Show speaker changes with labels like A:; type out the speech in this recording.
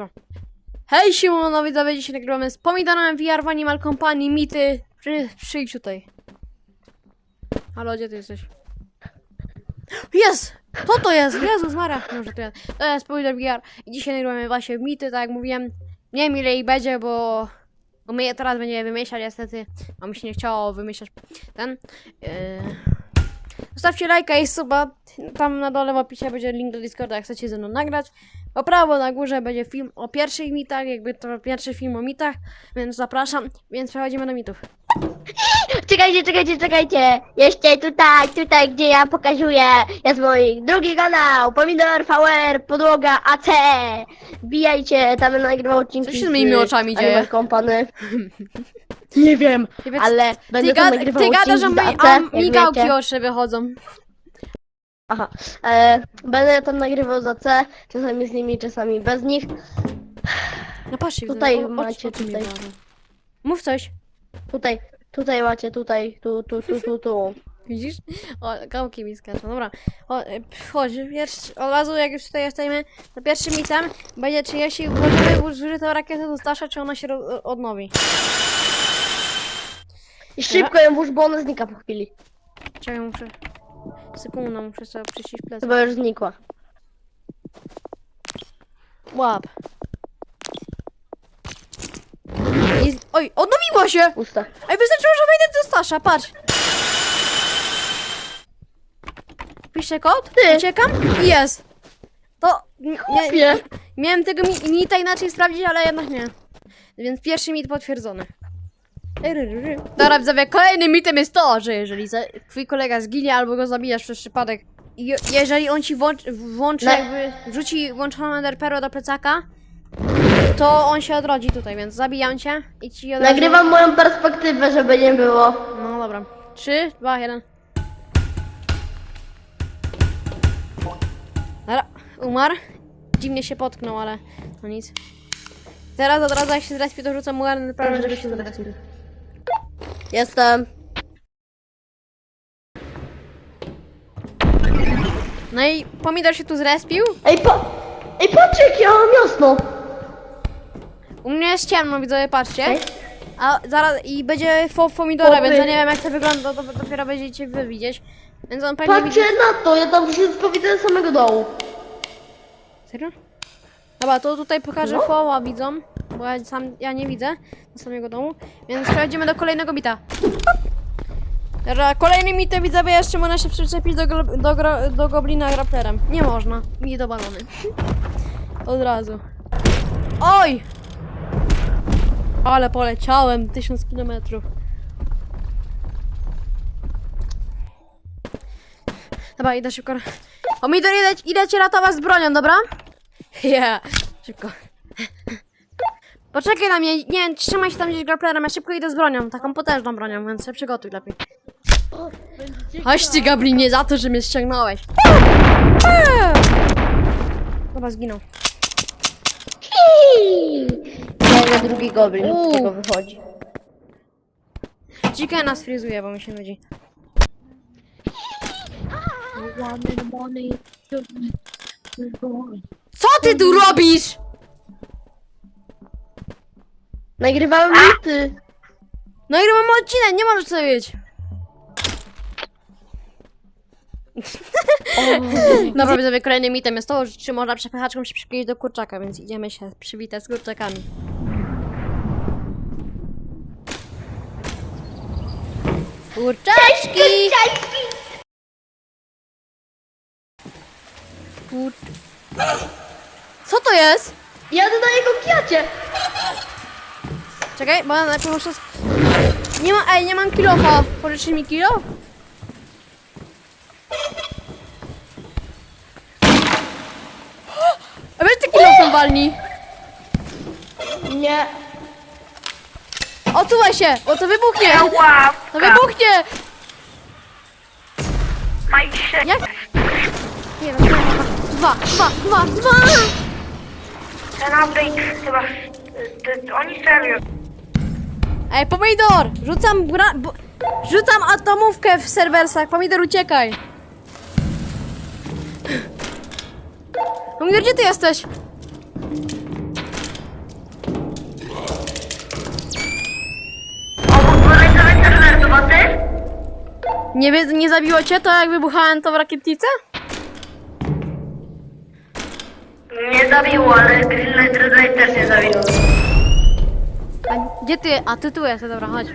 A: Dobra. Hej, Simono, widzowie, dzisiaj nagrywamy z Pomidorem VR w Animal Company, mity. Przy, przyjdź tutaj. Halo, gdzie ty jesteś? Jest! Co to jest? Jezus Maria. Dobrze, to jest. To jest Pomidor VR. I dzisiaj nagrywamy właśnie mity, tak jak mówiłem. Nie wiem ile ich będzie, bo... Bo my je teraz będziemy wymyślać, niestety. A mi się nie chciało wymyślać ten. Yy... Zostawcie lajka i suba. Tam na dole w opisie będzie link do Discorda, jak chcecie ze mną nagrać. Po prawo na górze będzie film o pierwszych mitach, jakby to pierwszy film o mitach, więc zapraszam, więc przechodzimy do mitów.
B: Czekajcie, czekajcie, czekajcie. Jeszcze tutaj, tutaj, gdzie ja pokazuję, jest mój drugi kanał, Pomidor VR, podłoga AC. Wbijajcie, tam będę nagrywał odcinki
A: Co się z moimi oczami dzieje?
B: Animal Company. Nie wiem,
A: Ty,
B: ale
A: ty,
B: będę tam
A: gada,
B: nagrywał
A: ty gadasz, że
B: odcinki z AC,
A: a
B: jak
A: migałki
B: wiecie.
A: oczy wychodzą.
B: Aha, e, będę tam nagrywał z AC, czasami z nimi, czasami bez nich.
A: No patrzcie,
B: Tutaj
A: o-
B: macie,
A: mi
B: tutaj.
A: Mów coś,
B: Tutaj, tutaj macie, tutaj, tu, tu, tu, tu, tu.
A: widzisz? O, gałki mi skaczą, dobra. O, e, chodź, pierwszy, od razu jak już tutaj jesteśmy, to pierwszym mitem będzie, czy jeśli włożymy zużytą rakietę do Stasza, czy ona się ro- odnowi.
B: I szybko ją włóż, bo ona znika po chwili.
A: Czekaj, muszę... Sekundę, muszę sobie przyciść plecy.
B: Chyba już znikła.
A: Łap. I... Oj, odnowiło się!
B: Usta.
A: Ej, wystarczyło, że wejdę do Stasza, patrz. Piszę kod,
B: Ty.
A: uciekam i jest. To... Nie,
B: Wie.
A: miałem tego mi- mita inaczej sprawdzić, ale jednak nie. Więc pierwszy mit potwierdzony. Dobra, widzowie, kolejnym mitem jest to, że jeżeli za- twój kolega zginie albo go zabijasz przez przypadek je- jeżeli on ci włączy, włączy
B: No.
A: jakby, wrzuci włączoną enderperłę do plecaka, to on się odrodzi tutaj, więc zabijam cię i ci od razu-
B: Nagrywam moją perspektywę, żeby nie było.
A: No dobra. 3, 2, 1. Dobra, umarł. Dziwnie się potknął, ale no nic. Teraz od razu jak się zrespię, to rzucam mu prawie, żeby się zrespił.
B: Jestem.
A: No i pomidor się tu zrespił.
B: Ej, pa... Ej, patrz jak ja mam jasno.
A: U mnie jest ciemno, widzowie, patrzcie.
B: Ej.
A: A zaraz i będzie fo pomidora,
B: Chłopy.
A: więc ja nie wiem jak to wygląda, to dopiero będziecie wy widzieć. Więc on pewnie widzi...
B: Patrzcie na to, ja tam wszystko widzę z samego dołu.
A: Serio? Dobra, to tutaj pokażę
B: No.
A: foła widzom, bo ja sam ja nie widzę do samego domu, więc przechodzimy do kolejnego bita. Dobra, kolejny mit widzowie jeszcze można się przyczepić do, do, gro- do goblina grapplerem. Nie można, mi dowalony. Od razu. Oj! Ale poleciałem tysiąc kilometrów. Dobra, idę szybko. Pomidor, idę, idę cię ratować z bronią, dobra? Yeah, szybko. Poczekaj na mnie, nie, trzymaj się tam gdzieś grapplerem, ja szybko idę z bronią, taką potężną bronią, więc się przygotuj lepiej. Chodź ty, Gablinie, za to, że mnie ściągnąłeś. Dobra, zginął.
B: Na drugi goblin,
A: Uuu.
B: z tego wychodzi.
A: Chickena sfrizuje, bo mi się nudzi. Co ty tu robisz?
B: Nagrywałem
A: i mamy odcinek, nie możesz sobie wiedzieć. Dobra, widzowie, kolejnym mitem jest to, że czy można przepychaczką się przykleić do kurczaka, więc idziemy się przywitać z kurczakami. Kurczaczki! Kur... Co to jest?
B: Jadę na jego kiacie.
A: Czekaj, bo ja najpierw muszę... Nie ma, ej, nie mam kilofa. Pożyczy mi kilo? A weź ty kilofem walni.
B: Nie.
A: Odsuwaj się, bo to wybuchnie. To wybuchnie. Jak? Nie, no, dwa, dwa, dwa, dwa.
C: Ten update chyba... To oni serio.
A: Ej, pomidor! Rzucam gra... Rzucam atomówkę w serwersach. Pomidor, uciekaj. Pomidor, gdzie ty jesteś? Nie, wie, nie zabiło cię to, jak wybuchałem to w rakietnicy?
B: Nie zabiło, ale Green Lantern też nie zabiło.
A: A gdzie ty? A ty tu jesteś, dobra, chodź.